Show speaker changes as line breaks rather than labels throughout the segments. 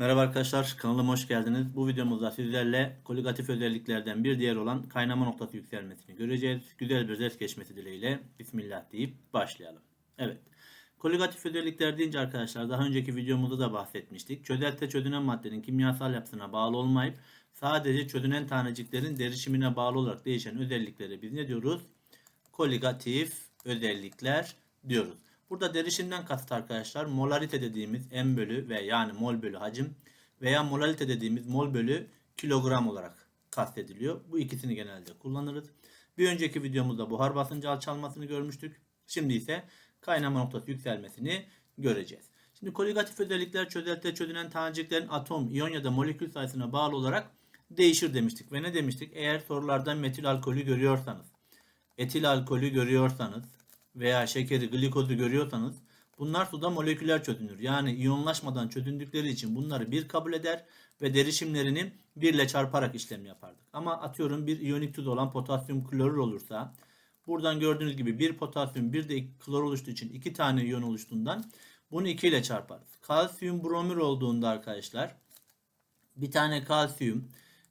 Merhaba arkadaşlar, kanalıma hoş geldiniz. Bu videomuzda sizlerle koligatif özelliklerden bir diğer olan kaynama noktası yükselmesini göreceğiz. Güzel bir ders geçmesi dileğiyle Bismillah deyip başlayalım. Evet, koligatif özellikler deyince arkadaşlar daha önceki videomuzda da bahsetmiştik. Çözelte çözünen maddenin kimyasal yapısına bağlı olmayıp sadece çözünen taneciklerin derişimine bağlı olarak değişen özelliklere biz ne diyoruz? Koligatif özellikler diyoruz. Burada derişimden kasıt arkadaşlar molarite dediğimiz m bölü ve yani mol bölü hacim veya molalite dediğimiz mol bölü kilogram olarak kastediliyor. Bu ikisini genelde kullanırız. Bir önceki videomuzda buhar basıncı alçalmasını görmüştük. Şimdi ise kaynama noktası yükselmesini göreceğiz. Şimdi koligatif özellikler çözeltide çözünen taneciklerin atom, iyon ya da molekül sayısına bağlı olarak değişir demiştik. Ve ne demiştik? Eğer sorulardan metil alkolü görüyorsanız, etil alkolü görüyorsanız veya şekeri, glikozu görüyorsanız bunlar suda moleküler çözünür. Yani iyonlaşmadan çözündükleri için bunları bir kabul eder ve derişimlerini 1 ile çarparak işlem yapardık. Ama atıyorum bir iyonik tuz olan potasyum klorür olursa buradan gördüğünüz gibi bir potasyum bir de klor oluştuğu için iki tane iyon oluştuğundan bunu 2 ile çarparız. Kalsiyum bromür olduğunda arkadaşlar bir tane kalsiyum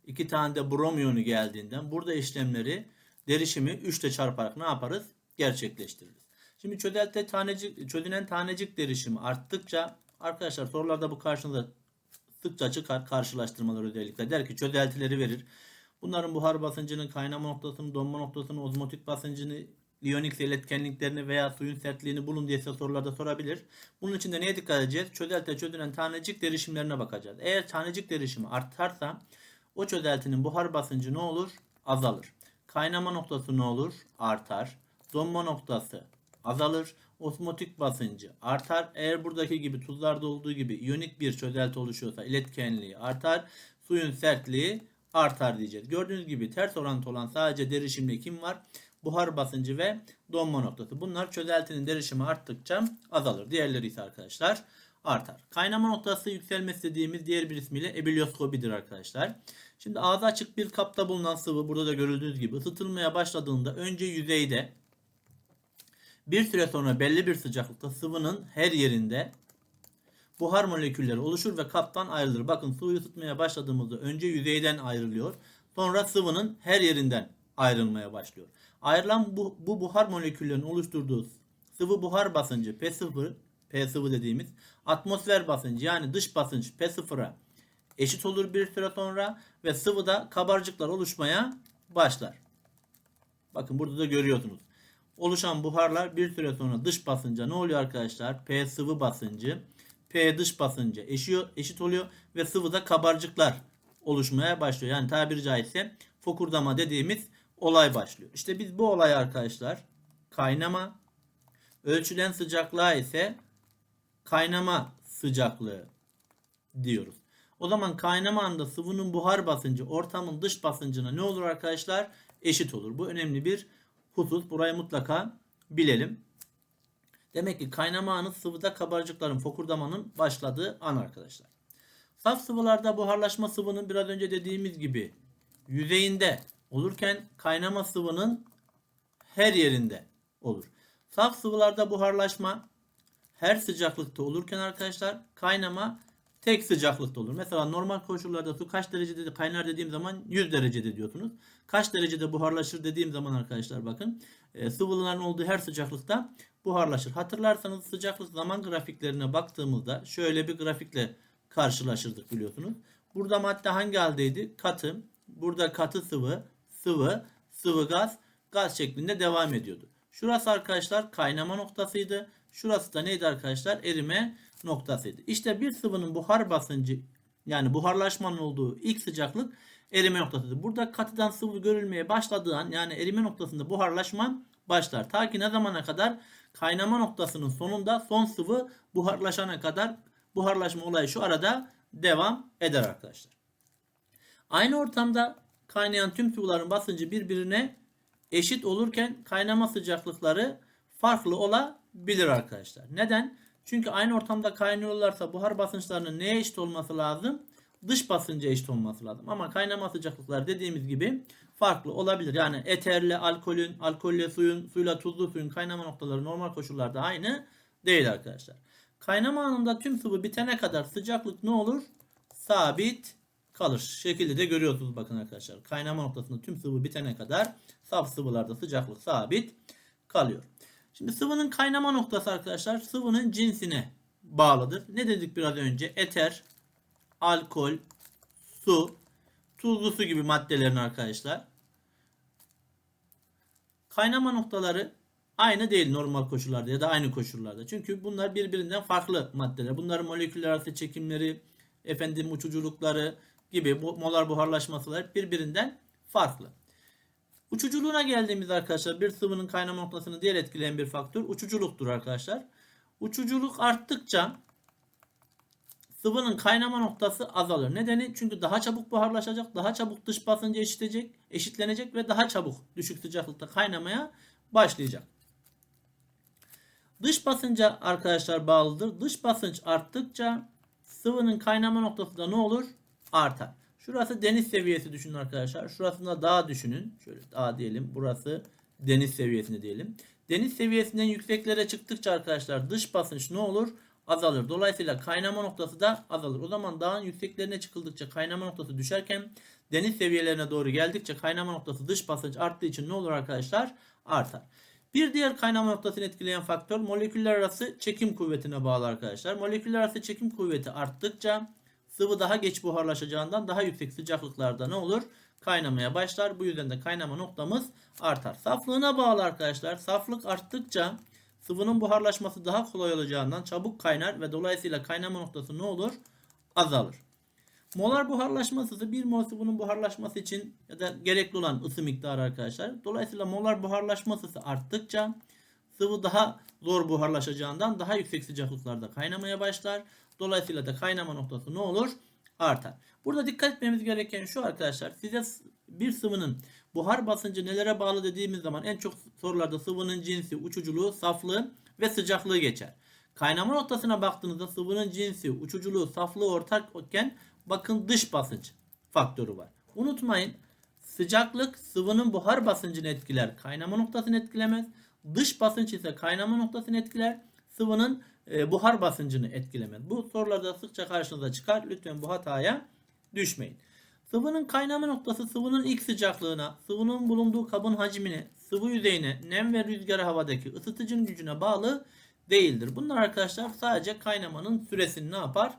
iki tane de brom iyonu geldiğinden burada işlemleri derişimi 3 ile çarparak ne yaparız? Gerçekleştiririz. Şimdi çözelte tanecik, çözünen tanecik derişimi arttıkça arkadaşlar sorularda bu karşınıza sıkça çıkar karşılaştırmalar özellikle. Der ki çözeltileri verir. Bunların buhar basıncının kaynama noktasını, donma noktasını, ozmotik basıncını, iyonik iletkenliklerini veya suyun sertliğini bulun diye size sorularda sorabilir. Bunun için de neye dikkat edeceğiz? Çözelte çözünen tanecik derişimlerine bakacağız. Eğer tanecik derişimi artarsa o çözeltinin buhar basıncı ne olur? Azalır. Kaynama noktası ne olur? Artar donma noktası azalır. Osmotik basıncı artar. Eğer buradaki gibi tuzlarda olduğu gibi iyonik bir çözelti oluşuyorsa iletkenliği artar. Suyun sertliği artar diyeceğiz. Gördüğünüz gibi ters orantı olan sadece derişimde kim var? Buhar basıncı ve donma noktası. Bunlar çözeltinin derişimi arttıkça azalır. Diğerleri ise arkadaşlar artar. Kaynama noktası yükselmesi dediğimiz diğer bir ismiyle ebilioskopidir arkadaşlar. Şimdi ağzı açık bir kapta bulunan sıvı burada da görüldüğünüz gibi ısıtılmaya başladığında önce yüzeyde bir süre sonra belli bir sıcaklıkta sıvının her yerinde buhar molekülleri oluşur ve kaptan ayrılır. Bakın suyu ısıtmaya başladığımızda önce yüzeyden ayrılıyor. Sonra sıvının her yerinden ayrılmaya başlıyor. Ayrılan bu, bu buhar moleküllerinin oluşturduğu sıvı buhar basıncı P0, P sıvı dediğimiz atmosfer basıncı yani dış basınç P0'a eşit olur bir süre sonra ve sıvıda kabarcıklar oluşmaya başlar. Bakın burada da görüyorsunuz oluşan buharlar bir süre sonra dış basınca ne oluyor arkadaşlar? P sıvı basıncı, P dış basıncı eşiyor, eşit oluyor ve sıvıda kabarcıklar oluşmaya başlıyor. Yani tabiri caizse fokurdama dediğimiz olay başlıyor. İşte biz bu olayı arkadaşlar kaynama, ölçülen sıcaklığa ise kaynama sıcaklığı diyoruz. O zaman kaynama anda sıvının buhar basıncı ortamın dış basıncına ne olur arkadaşlar? Eşit olur. Bu önemli bir husus. Burayı mutlaka bilelim. Demek ki kaynama anı sıvıda kabarcıkların fokurdamanın başladığı an arkadaşlar. Saf sıvılarda buharlaşma sıvının biraz önce dediğimiz gibi yüzeyinde olurken kaynama sıvının her yerinde olur. Saf sıvılarda buharlaşma her sıcaklıkta olurken arkadaşlar kaynama tek sıcaklıkta olur. Mesela normal koşullarda su kaç derecede kaynar dediğim zaman 100 derecede diyorsunuz. Kaç derecede buharlaşır dediğim zaman arkadaşlar bakın e, sıvıların olduğu her sıcaklıkta buharlaşır. Hatırlarsanız sıcaklık zaman grafiklerine baktığımızda şöyle bir grafikle karşılaşırdık biliyorsunuz. Burada madde hangi haldeydi? Katı. Burada katı sıvı, sıvı, sıvı gaz, gaz şeklinde devam ediyordu. Şurası arkadaşlar kaynama noktasıydı. Şurası da neydi arkadaşlar? Erime noktasıydı. İşte bir sıvının buhar basıncı yani buharlaşmanın olduğu ilk sıcaklık erime noktasıdır. Burada katıdan sıvı görülmeye başladığı an yani erime noktasında buharlaşma başlar. Ta ki ne zamana kadar? Kaynama noktasının sonunda son sıvı buharlaşana kadar buharlaşma olayı şu arada devam eder arkadaşlar. Aynı ortamda kaynayan tüm sıvıların basıncı birbirine eşit olurken kaynama sıcaklıkları farklı olabilir arkadaşlar. Neden? Çünkü aynı ortamda kaynıyorlarsa buhar basınçlarının neye eşit olması lazım? Dış basınca eşit olması lazım. Ama kaynama sıcaklıkları dediğimiz gibi farklı olabilir. Yani eterle alkolün, alkolle suyun, suyla tuzlu suyun kaynama noktaları normal koşullarda aynı değil arkadaşlar. Kaynama anında tüm sıvı bitene kadar sıcaklık ne olur? sabit kalır. Şekilde de görüyorsunuz bakın arkadaşlar. Kaynama noktasında tüm sıvı bitene kadar saf sıvılarda sıcaklık sabit kalıyor. Şimdi sıvının kaynama noktası arkadaşlar sıvının cinsine bağlıdır. Ne dedik biraz önce? Eter, alkol, su, tuzlu su gibi maddelerin arkadaşlar. Kaynama noktaları aynı değil normal koşullarda ya da aynı koşullarda. Çünkü bunlar birbirinden farklı maddeler. Bunların moleküller arası çekimleri, efendim uçuculukları gibi molar buharlaşmaları birbirinden farklı. Uçuculuğuna geldiğimiz arkadaşlar bir sıvının kaynama noktasını diğer etkileyen bir faktör uçuculuktur arkadaşlar. Uçuculuk arttıkça sıvının kaynama noktası azalır. Nedeni çünkü daha çabuk buharlaşacak, daha çabuk dış basıncı eşitecek, eşitlenecek ve daha çabuk düşük sıcaklıkta kaynamaya başlayacak. Dış basınca arkadaşlar bağlıdır. Dış basınç arttıkça sıvının kaynama noktası da ne olur? Artar. Şurası deniz seviyesi düşünün arkadaşlar. Şurasında dağ düşünün. Şöyle dağ diyelim. Burası deniz seviyesinde diyelim. Deniz seviyesinden yükseklere çıktıkça arkadaşlar dış basınç ne olur? Azalır. Dolayısıyla kaynama noktası da azalır. O zaman dağın yükseklerine çıkıldıkça kaynama noktası düşerken deniz seviyelerine doğru geldikçe kaynama noktası dış basınç arttığı için ne olur arkadaşlar? Artar. Bir diğer kaynama noktasını etkileyen faktör moleküller arası çekim kuvvetine bağlı arkadaşlar. Moleküller arası çekim kuvveti arttıkça sıvı daha geç buharlaşacağından daha yüksek sıcaklıklarda ne olur? Kaynamaya başlar. Bu yüzden de kaynama noktamız artar. Saflığına bağlı arkadaşlar. Saflık arttıkça sıvının buharlaşması daha kolay olacağından çabuk kaynar ve dolayısıyla kaynama noktası ne olur? Azalır. Molar buharlaşma ısı bir mol sıvının buharlaşması için ya da gerekli olan ısı miktarı arkadaşlar. Dolayısıyla molar buharlaşma ısısı arttıkça sıvı daha zor buharlaşacağından daha yüksek sıcaklıklarda kaynamaya başlar. Dolayısıyla da kaynama noktası ne olur? Artar. Burada dikkat etmemiz gereken şu arkadaşlar. Size bir sıvının buhar basıncı nelere bağlı dediğimiz zaman en çok sorularda sıvının cinsi, uçuculuğu, saflığı ve sıcaklığı geçer. Kaynama noktasına baktığınızda sıvının cinsi, uçuculuğu, saflığı ortakken bakın dış basınç faktörü var. Unutmayın sıcaklık sıvının buhar basıncını etkiler. Kaynama noktasını etkilemez. Dış basınç ise kaynama noktasını etkiler. Sıvının buhar basıncını etkilemez. Bu sorularda sıkça karşınıza çıkar. Lütfen bu hataya düşmeyin. Sıvının kaynama noktası sıvının ilk sıcaklığına, sıvının bulunduğu kabın hacmine, sıvı yüzeyine, nem ve rüzgar havadaki ısıtıcının gücüne bağlı değildir. Bunlar arkadaşlar sadece kaynamanın süresini ne yapar?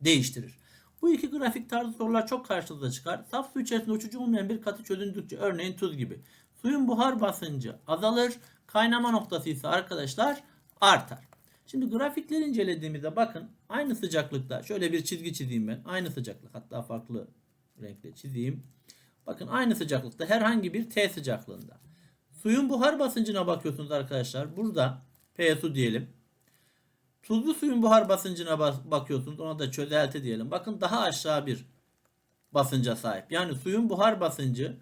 Değiştirir. Bu iki grafik tarzı sorular çok karşınıza çıkar. Saf su içerisinde uçucu olmayan bir katı çözündükçe örneğin tuz gibi. Suyun buhar basıncı azalır. Kaynama noktası ise arkadaşlar artar. Şimdi grafikleri incelediğimizde bakın aynı sıcaklıkta şöyle bir çizgi çizeyim ben. Aynı sıcaklık hatta farklı renkle çizeyim. Bakın aynı sıcaklıkta herhangi bir T sıcaklığında. Suyun buhar basıncına bakıyorsunuz arkadaşlar. Burada P su diyelim. Tuzlu suyun buhar basıncına bakıyorsunuz. Ona da çözelti diyelim. Bakın daha aşağı bir basınca sahip. Yani suyun buhar basıncı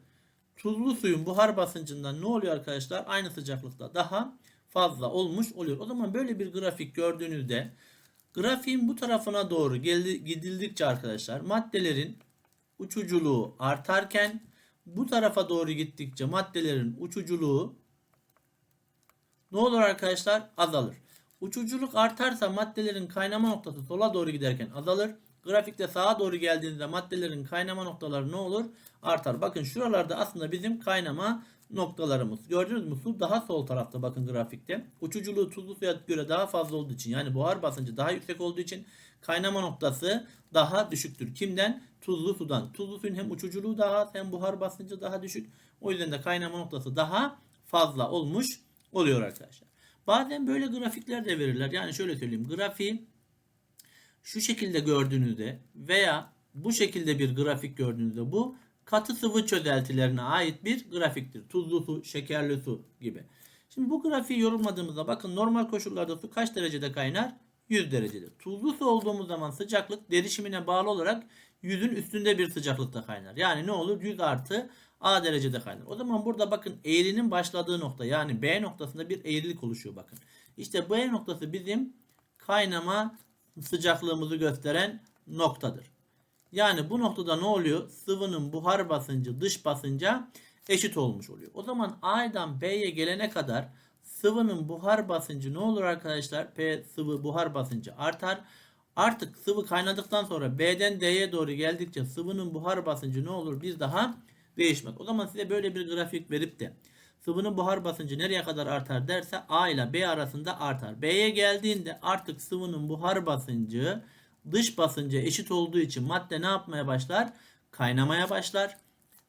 tuzlu suyun buhar basıncından ne oluyor arkadaşlar? Aynı sıcaklıkta daha fazla olmuş oluyor. O zaman böyle bir grafik gördüğünüzde grafiğin bu tarafına doğru gidildikçe arkadaşlar maddelerin uçuculuğu artarken bu tarafa doğru gittikçe maddelerin uçuculuğu ne olur arkadaşlar? Azalır. Uçuculuk artarsa maddelerin kaynama noktası sola doğru giderken azalır. Grafikte sağa doğru geldiğinde maddelerin kaynama noktaları ne olur? Artar. Bakın şuralarda aslında bizim kaynama noktalarımız. Gördünüz mü? Su daha sol tarafta bakın grafikte. Uçuculuğu tuzlu suya göre daha fazla olduğu için yani buhar basıncı daha yüksek olduğu için kaynama noktası daha düşüktür. Kimden? Tuzlu sudan. Tuzlu suyun hem uçuculuğu daha az hem buhar basıncı daha düşük. O yüzden de kaynama noktası daha fazla olmuş oluyor arkadaşlar. Bazen böyle grafikler de verirler. Yani şöyle söyleyeyim. Grafiği şu şekilde gördüğünüzde veya bu şekilde bir grafik gördüğünüzde bu katı sıvı çözeltilerine ait bir grafiktir. Tuzlu su, şekerli su gibi. Şimdi bu grafiği yorumladığımızda bakın normal koşullarda su kaç derecede kaynar? 100 derecede. Tuzlu su olduğumuz zaman sıcaklık derişimine bağlı olarak 100'ün üstünde bir sıcaklıkta kaynar. Yani ne olur? 100 artı A derecede kaynar. O zaman burada bakın eğrinin başladığı nokta yani B noktasında bir eğrilik oluşuyor bakın. İşte B noktası bizim kaynama sıcaklığımızı gösteren noktadır. Yani bu noktada ne oluyor? Sıvının buhar basıncı dış basınca eşit olmuş oluyor. O zaman A'dan B'ye gelene kadar sıvının buhar basıncı ne olur arkadaşlar? P sıvı buhar basıncı artar. Artık sıvı kaynadıktan sonra B'den D'ye doğru geldikçe sıvının buhar basıncı ne olur? Bir daha değişmez. O zaman size böyle bir grafik verip de sıvının buhar basıncı nereye kadar artar derse A ile B arasında artar. B'ye geldiğinde artık sıvının buhar basıncı dış basıncı eşit olduğu için madde ne yapmaya başlar? Kaynamaya başlar.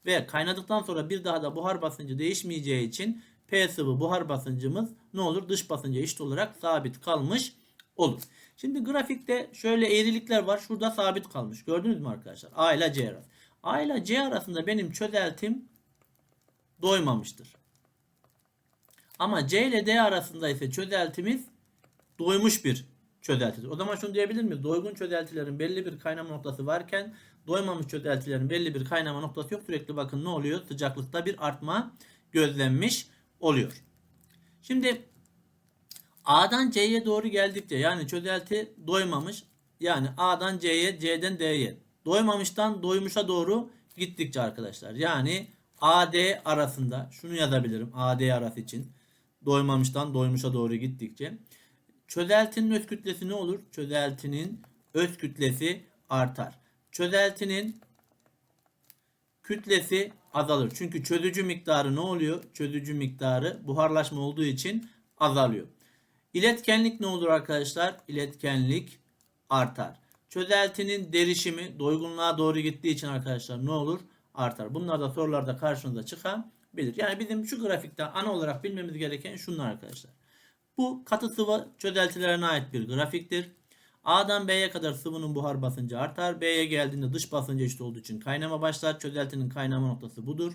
Ve kaynadıktan sonra bir daha da buhar basıncı değişmeyeceği için P sıvı buhar basıncımız ne olur? Dış basınca eşit olarak sabit kalmış olur. Şimdi grafikte şöyle eğrilikler var. Şurada sabit kalmış. Gördünüz mü arkadaşlar? A ile C arası. A ile C arasında benim çözeltim doymamıştır. Ama C ile D arasında ise çözeltimiz doymuş bir çözeltidir. O zaman şunu diyebilir miyiz? Doygun çözeltilerin belli bir kaynama noktası varken doymamış çözeltilerin belli bir kaynama noktası yok. Sürekli bakın ne oluyor? Sıcaklıkta bir artma gözlenmiş oluyor. Şimdi A'dan C'ye doğru geldikçe yani çözelti doymamış yani A'dan C'ye C'den D'ye doymamıştan doymuşa doğru gittikçe arkadaşlar yani AD arasında şunu yazabilirim AD arası için doymamıştan doymuşa doğru gittikçe çözeltinin öz kütlesi ne olur? Çözeltinin öz kütlesi artar. Çözeltinin kütlesi azalır. Çünkü çözücü miktarı ne oluyor? Çözücü miktarı buharlaşma olduğu için azalıyor. İletkenlik ne olur arkadaşlar? İletkenlik artar. Çözeltinin derişimi doygunluğa doğru gittiği için arkadaşlar ne olur? Artar. Bunlar da sorularda karşınıza çıkabilir. Yani bizim şu grafikte ana olarak bilmemiz gereken şunlar arkadaşlar. Bu katı sıvı çözeltilerine ait bir grafiktir. A'dan B'ye kadar sıvının buhar basıncı artar. B'ye geldiğinde dış basıncı eşit olduğu için kaynama başlar. Çözeltinin kaynama noktası budur.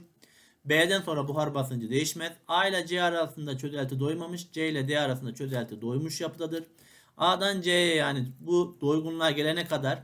B'den sonra buhar basıncı değişmez. A ile C arasında çözelti doymamış. C ile D arasında çözelti doymuş yapıdadır. A'dan C'ye yani bu doygunluğa gelene kadar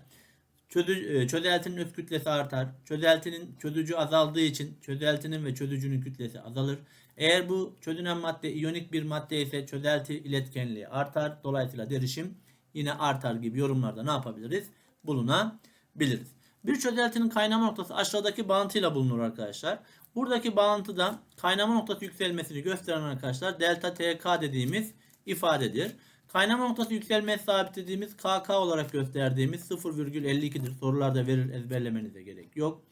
çözü, e, çözeltinin öz kütlesi artar. Çözeltinin çözücü azaldığı için çözeltinin ve çözücünün kütlesi azalır. Eğer bu çözünen madde iyonik bir madde ise çözelti iletkenliği artar. Dolayısıyla derişim yine artar gibi yorumlarda ne yapabiliriz? Bulunabiliriz. Bir çözeltinin kaynama noktası aşağıdaki bağıntıyla bulunur arkadaşlar. Buradaki bağıntıda kaynama noktası yükselmesini gösteren arkadaşlar delta TK dediğimiz ifadedir. Kaynama noktası yükselme sabit dediğimiz KK olarak gösterdiğimiz 0,52'dir. Sorularda verir ezberlemenize gerek yok.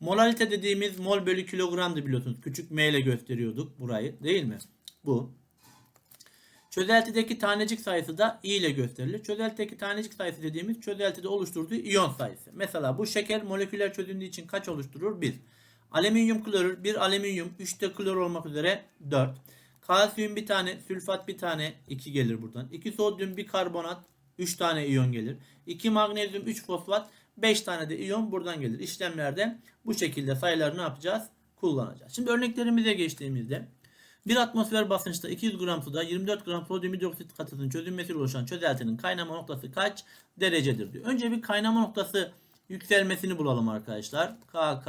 Molalite dediğimiz mol bölü kilogramdı biliyorsunuz. Küçük m ile gösteriyorduk burayı değil mi? Bu. Çözeltideki tanecik sayısı da i ile gösterilir. Çözeltideki tanecik sayısı dediğimiz çözeltide oluşturduğu iyon sayısı. Mesela bu şeker moleküler çözündüğü için kaç oluşturur? 1. Alüminyum klorür 1 alüminyum 3 de klor olmak üzere 4. Kalsiyum bir tane, sülfat bir tane 2 gelir buradan. 2 sodyum bir karbonat 3 tane iyon gelir. 2 magnezyum 3 fosfat 5 tane de iyon buradan gelir. İşlemlerde bu şekilde sayıları ne yapacağız? Kullanacağız. Şimdi örneklerimize geçtiğimizde bir atmosfer basınçta 200 gram suda 24 gram sodyum hidroksit katısının çözünmesiyle oluşan çözeltinin kaynama noktası kaç derecedir diyor. Önce bir kaynama noktası yükselmesini bulalım arkadaşlar. KK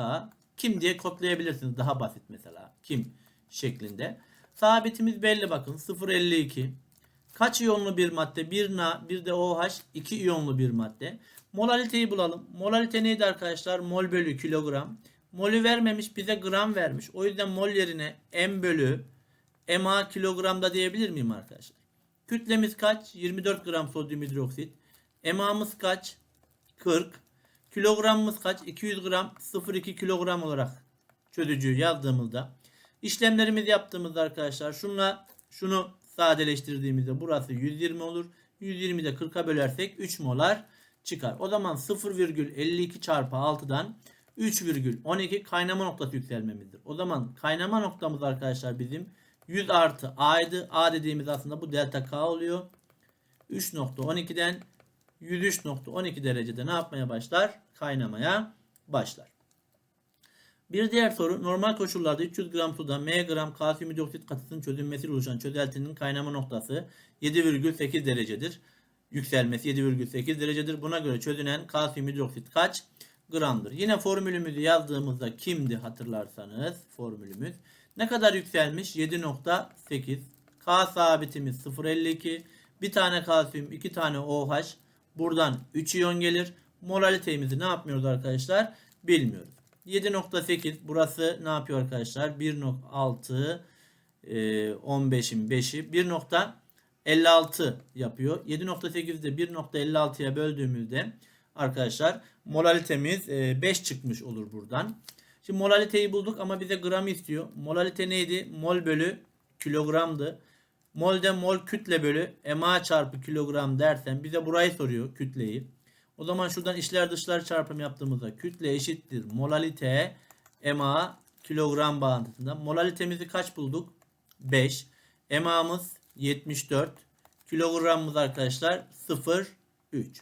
kim diye kodlayabilirsiniz. Daha basit mesela. Kim şeklinde. Sabitimiz belli bakın. 0.52. Kaç iyonlu bir madde? 1 Na, bir de OH 2 iyonlu bir madde. Molaliteyi bulalım. Molalite neydi arkadaşlar? Mol bölü kilogram. Molü vermemiş bize gram vermiş. O yüzden mol yerine M bölü MA kilogramda diyebilir miyim arkadaşlar? Kütlemiz kaç? 24 gram sodyum hidroksit. MA'mız kaç? 40. Kilogramımız kaç? 200 gram 0,2 kilogram olarak çözücüyü yazdığımızda işlemlerimizi yaptığımızda arkadaşlar şunla şunu sadeleştirdiğimizde burası 120 olur. 120'de 40'a bölersek 3 molar çıkar. O zaman 0,52 çarpı 6'dan 3,12 kaynama noktası yükselmemizdir. O zaman kaynama noktamız arkadaşlar bizim 100 artı A'ydı. A dediğimiz aslında bu delta K oluyor. 3.12'den 103.12 derecede ne yapmaya başlar? Kaynamaya başlar. Bir diğer soru normal koşullarda 300 gram suda m gram kalsiyum hidroksit katısının çözünmesiyle oluşan çözeltinin kaynama noktası 7,8 derecedir. Yükselmesi 7,8 derecedir. Buna göre çözünen kalsiyum hidroksit kaç gramdır? Yine formülümüzü yazdığımızda kimdi hatırlarsanız formülümüz. Ne kadar yükselmiş? 7.8. K sabitimiz 0.52. Bir tane kalsiyum, iki tane OH. Buradan 3 iyon gelir. Molalitemizi ne yapmıyoruz arkadaşlar? Bilmiyoruz. 7.8 burası ne yapıyor arkadaşlar? 1.6 15'in 5'i 56 yapıyor. 7.8'de 1.56'ya böldüğümüzde arkadaşlar molalitemiz 5 çıkmış olur buradan. Şimdi molaliteyi bulduk ama bize gram istiyor. Molalite neydi? Mol bölü kilogramdı. Molde mol kütle bölü MA çarpı kilogram dersen bize burayı soruyor kütleyi. O zaman şuradan içler dışlar çarpım yaptığımızda kütle eşittir molalite MA kilogram bağıntısında. Molalitemizi kaç bulduk? 5. MA'mız 74. Kilogramımız arkadaşlar 0,3.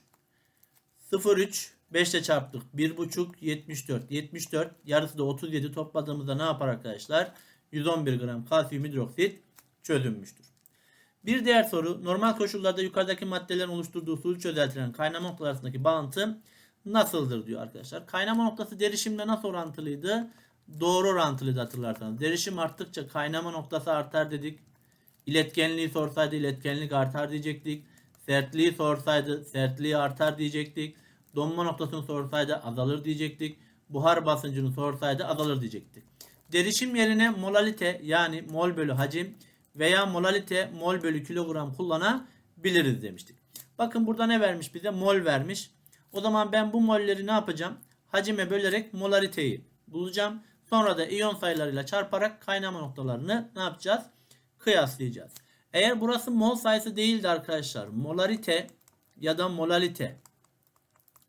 0,3 5 ile çarptık. 1,5 74. 74 yarısı da 37 topladığımızda ne yapar arkadaşlar? 111 gram kalsiyum hidroksit çözülmüştür. Bir diğer soru normal koşullarda yukarıdaki maddelerin oluşturduğu sulu çözeltilen kaynama noktaları arasındaki bağıntı nasıldır diyor arkadaşlar. Kaynama noktası derişimle nasıl orantılıydı? Doğru orantılıydı hatırlarsanız. Derişim arttıkça kaynama noktası artar dedik. İletkenliği sorsaydı iletkenlik artar diyecektik. Sertliği sorsaydı sertliği artar diyecektik. Donma noktasını sorsaydı azalır diyecektik. Buhar basıncını sorsaydı azalır diyecektik. Derişim yerine molalite yani mol bölü hacim veya molalite mol bölü kilogram kullanabiliriz demiştik. Bakın burada ne vermiş bize? Mol vermiş. O zaman ben bu molleri ne yapacağım? Hacime bölerek molariteyi bulacağım. Sonra da iyon sayılarıyla çarparak kaynama noktalarını ne yapacağız? Kıyaslayacağız. Eğer burası mol sayısı değildi arkadaşlar. Molarite ya da molalite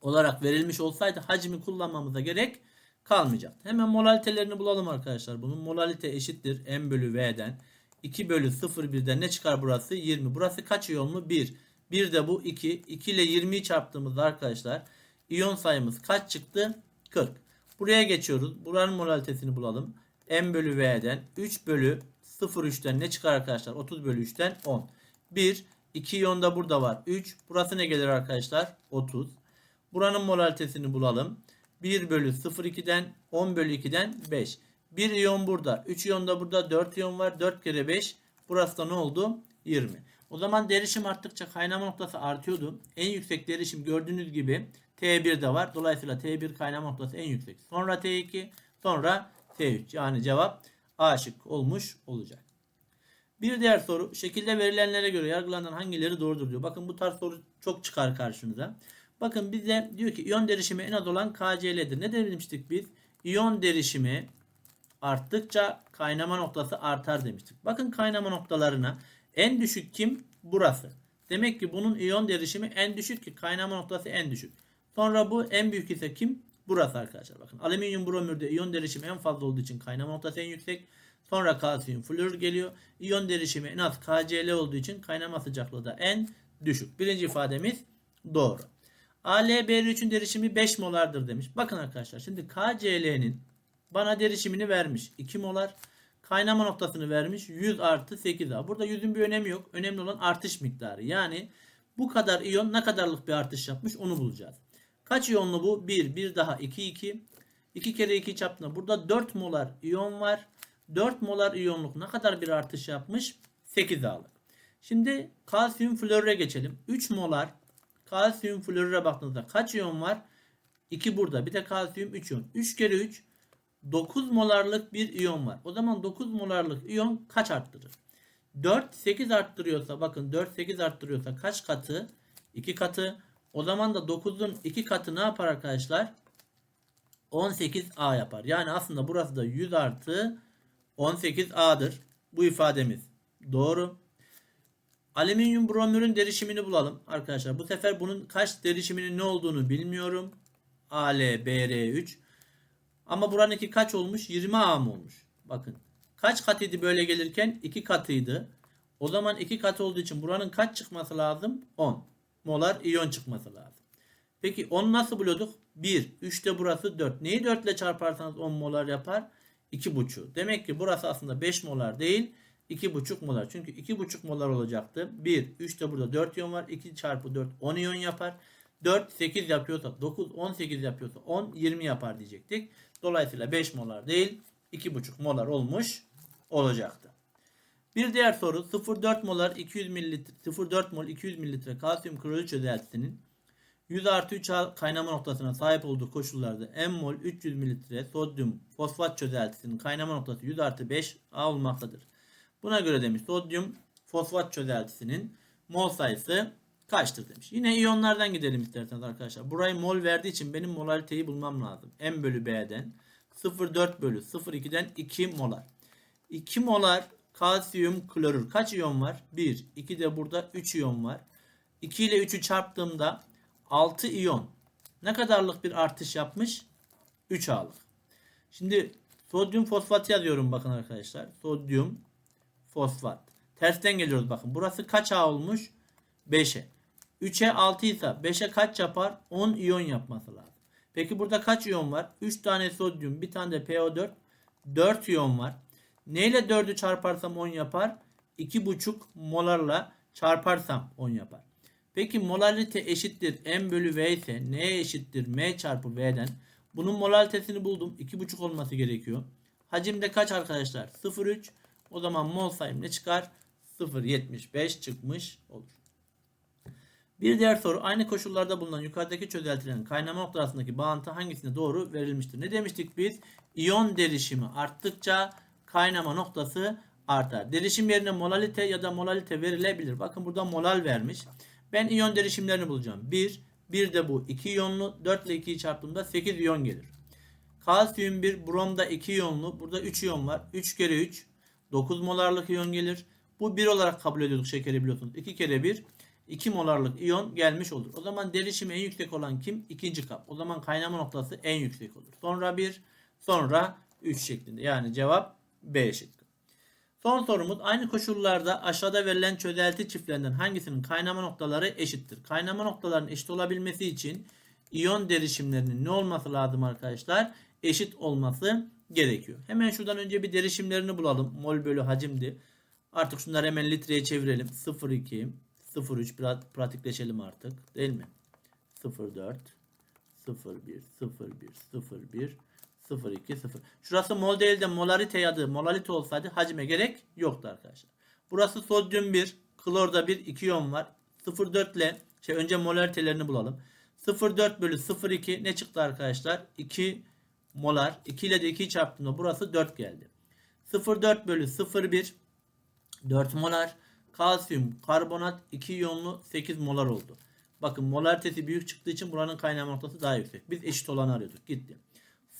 olarak verilmiş olsaydı hacmi kullanmamıza gerek kalmayacaktı. Hemen molalitelerini bulalım arkadaşlar. Bunun molalite eşittir m bölü v'den. 2 bölü 0,1'den ne çıkar burası? 20. Burası kaç iyonlu? 1. 1 de bu 2. 2 ile 20'yi çarptığımızda arkadaşlar iyon sayımız kaç çıktı? 40. Buraya geçiyoruz. Buranın molalitesini bulalım. M bölü V'den 3 bölü 0,3'ten ne çıkar arkadaşlar? 30 bölü 3'ten 10. 1. 2 iyon da burada var. 3. Burası ne gelir arkadaşlar? 30. Buranın molalitesini bulalım. 1 bölü 0,2'den 10 bölü 2'den 5. 1 iyon burada. 3 iyon da burada. 4 iyon var. 4 kere 5. Burası da ne oldu? 20. O zaman derişim arttıkça kaynama noktası artıyordu. En yüksek derişim gördüğünüz gibi T1'de var. Dolayısıyla T1 kaynama noktası en yüksek. Sonra T2, sonra T3. Yani cevap A şık olmuş olacak. Bir diğer soru. Şekilde verilenlere göre yargılanan hangileri doğrudur diyor. Bakın bu tarz soru çok çıkar karşınıza. Bakın bize diyor ki iyon derişimi en az olan KCl'dir. Ne demiştik biz? İyon derişimi arttıkça kaynama noktası artar demiştik. Bakın kaynama noktalarına en düşük kim? Burası. Demek ki bunun iyon derişimi en düşük ki kaynama noktası en düşük. Sonra bu en büyük ise kim? Burası arkadaşlar. Bakın alüminyum bromürde iyon derişimi en fazla olduğu için kaynama noktası en yüksek. Sonra kalsiyum flor geliyor. İyon derişimi en az KCl olduğu için kaynama sıcaklığı da en düşük. Birinci ifademiz doğru. AlBr3'ün derişimi 5 molardır demiş. Bakın arkadaşlar şimdi KCl'nin bana derişimini vermiş. 2 molar. Kaynama noktasını vermiş. 100 artı 8 A. Burada 100'ün bir önemi yok. Önemli olan artış miktarı. Yani bu kadar iyon ne kadarlık bir artış yapmış onu bulacağız. Kaç iyonlu bu? 1. 1 daha 2 2. 2 kere 2 çarptığında burada 4 molar iyon var. 4 molar iyonluk ne kadar bir artış yapmış? 8 A'lık. Şimdi kalsiyum florüre geçelim. 3 molar kalsiyum florüre baktığınızda kaç iyon var? 2 burada. Bir de kalsiyum 3 iyon. 3 kere 3 9 molarlık bir iyon var. O zaman 9 molarlık iyon kaç arttırır? 4 8 arttırıyorsa bakın 4 8 arttırıyorsa kaç katı? 2 katı. O zaman da 9'un 2 katı ne yapar arkadaşlar? 18A yapar. Yani aslında burası da 100 artı 18A'dır. Bu ifademiz doğru. Alüminyum bromürün derişimini bulalım arkadaşlar. Bu sefer bunun kaç derişiminin ne olduğunu bilmiyorum. AlBr3 ama buranınki kaç olmuş? 20 A mı olmuş? Bakın. Kaç katıydı böyle gelirken? 2 katıydı. O zaman 2 katı olduğu için buranın kaç çıkması lazım? 10. Molar iyon çıkması lazım. Peki 10 nasıl buluyorduk? 1. 3 de burası 4. Neyi 4 ile çarparsanız 10 molar yapar? 2,5. Demek ki burası aslında 5 molar değil. 2,5 molar. Çünkü 2,5 molar olacaktı. 1. 3 de burada 4 iyon var. 2 çarpı 4 10 iyon yapar. 4 8 yapıyorsa 9 18 yapıyorsa 10 20 yapar diyecektik. Dolayısıyla 5 molar değil 2,5 molar olmuş olacaktı. Bir diğer soru 0,4 molar 200 mililitre 0,4 mol 200 mililitre kalsiyum klorür çözeltisinin 100 artı 3 kaynama noktasına sahip olduğu koşullarda m mol 300 mililitre sodyum fosfat çözeltisinin kaynama noktası 100 artı 5 A olmaktadır. Buna göre demiş sodyum fosfat çözeltisinin mol sayısı kaçtır demiş. Yine iyonlardan gidelim isterseniz arkadaşlar. Burayı mol verdiği için benim molaliteyi bulmam lazım. M bölü B'den 0,4 bölü 0,2'den 2 molar. 2 molar kalsiyum klorür. Kaç iyon var? 1. 2 de burada 3 iyon var. 2 ile 3'ü çarptığımda 6 iyon. Ne kadarlık bir artış yapmış? 3 A'lık. Şimdi sodyum fosfat yazıyorum bakın arkadaşlar. Sodyum fosfat. Tersten geliyoruz bakın. Burası kaç A olmuş? 5'e. 3'e 6 ise 5'e kaç yapar? 10 iyon yapması lazım. Peki burada kaç iyon var? 3 tane sodyum, bir tane de PO4. 4 iyon var. Neyle 4'ü çarparsam 10 yapar? 2,5 molarla çarparsam 10 yapar. Peki molalite eşittir M bölü V ise neye eşittir M çarpı V'den? Bunun molalitesini buldum. 2,5 olması gerekiyor. Hacimde kaç arkadaşlar? 0,3. O zaman mol sayım ne çıkar? 0,75 çıkmış olur. Bir diğer soru aynı koşullarda bulunan yukarıdaki çözeltilerin kaynama noktasındaki bağıntı hangisine doğru verilmiştir? Ne demiştik biz? İyon derişimi arttıkça kaynama noktası artar. Derişim yerine molalite ya da molalite verilebilir. Bakın burada molal vermiş. Ben iyon derişimlerini bulacağım. 1, 1 de bu 2 iyonlu. 4 ile 2'yi çarptığımda 8 iyon gelir. Kalsiyum 1, bromda 2 iyonlu. Burada 3 iyon var. 3 kere 3, 9 molarlık iyon gelir. Bu 1 olarak kabul ediyorduk şekeri biliyorsunuz. 2 kere 1, 2 molarlık iyon gelmiş olur. O zaman derişimi en yüksek olan kim? İkinci kap. O zaman kaynama noktası en yüksek olur. Sonra 1, sonra 3 şeklinde. Yani cevap B şıkkı. Son sorumuz aynı koşullarda aşağıda verilen çözelti çiftlerinden hangisinin kaynama noktaları eşittir? Kaynama noktalarının eşit olabilmesi için iyon derişimlerinin ne olması lazım arkadaşlar? Eşit olması gerekiyor. Hemen şuradan önce bir derişimlerini bulalım. Mol bölü hacimdi. Artık şunları hemen litreye çevirelim. 0,2 0,3 biraz pratikleşelim artık. Değil mi? 0,4 0,1 0,1 0,1 0,2 0. Şurası mol değil de molarite yadı molalite olsaydı hacime gerek yoktu arkadaşlar. Burası sodyum 1, klorda 1, 2 iyon var. 0,4 ile şey önce molaritelerini bulalım. 0,4 bölü 0,2 ne çıktı arkadaşlar? 2 molar. 2 ile de 2'yi çarptığımda burası 4 geldi. 0,4 bölü 0,1 4 molar. Kalsiyum karbonat 2 iyonlu 8 molar oldu. Bakın molaritesi büyük çıktığı için buranın kaynama noktası daha yüksek. Biz eşit olanı arıyorduk. Gitti.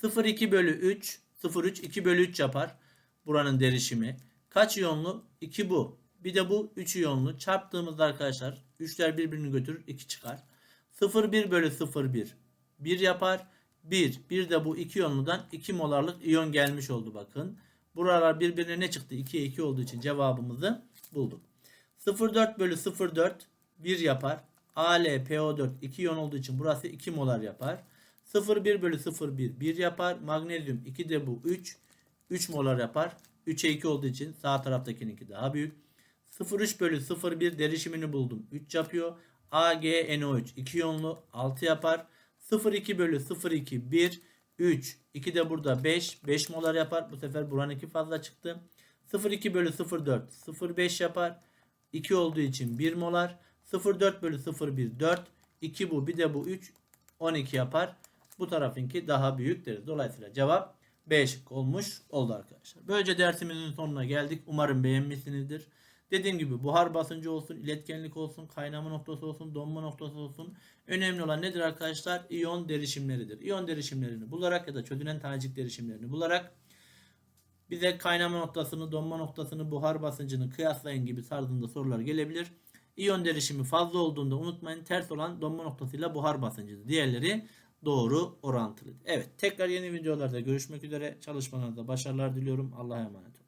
0,2 bölü 3 0,3 2 bölü 3 yapar. Buranın derişimi. Kaç iyonlu? 2 bu. Bir de bu 3 iyonlu. Çarptığımızda arkadaşlar 3'ler birbirini götürür 2 çıkar. 0,1 bölü 0,1 1 yapar. 1. Bir de bu 2 iyonludan 2 molarlık iyon gelmiş oldu bakın. Buralar birbirine ne çıktı? 2'ye 2 olduğu için cevabımızı bulduk. 0,4 bölü 0,4 1 yapar. AlPO4 2 iyon olduğu için burası 2 molar yapar. 0,1 bölü 0,1 1 yapar. Magnezyum 2 de bu 3. 3 molar yapar. 3'e 2 olduğu için sağ taraftakininki daha büyük. 0,3 bölü 0,1 derişimini buldum. 3 yapıyor. AgNO3 2 iyonlu 6 yapar. 0,2 bölü 0,2 1 3 2 de burada 5 5 molar yapar. Bu sefer buranın 2 fazla çıktı. 0,2 bölü 0,4 0,5 yapar. 2 olduğu için 1 molar. 0,4 bölü 0,1 4 2 bu bir de bu 3 12 yapar. Bu tarafınki daha büyük deriz. Dolayısıyla cevap B şık olmuş oldu arkadaşlar. Böylece dersimizin sonuna geldik. Umarım beğenmişsinizdir. Dediğim gibi buhar basıncı olsun, iletkenlik olsun, kaynama noktası olsun, donma noktası olsun. Önemli olan nedir arkadaşlar? İyon derişimleridir. İyon derişimlerini bularak ya da çözünen tanecik derişimlerini bularak bize kaynama noktasını, donma noktasını, buhar basıncını kıyaslayın gibi tarzında sorular gelebilir. İyon derişimi fazla olduğunda unutmayın ters olan donma noktasıyla buhar basıncıdır. Diğerleri doğru orantılı. Evet tekrar yeni videolarda görüşmek üzere. Çalışmalarda başarılar diliyorum. Allah'a emanet olun.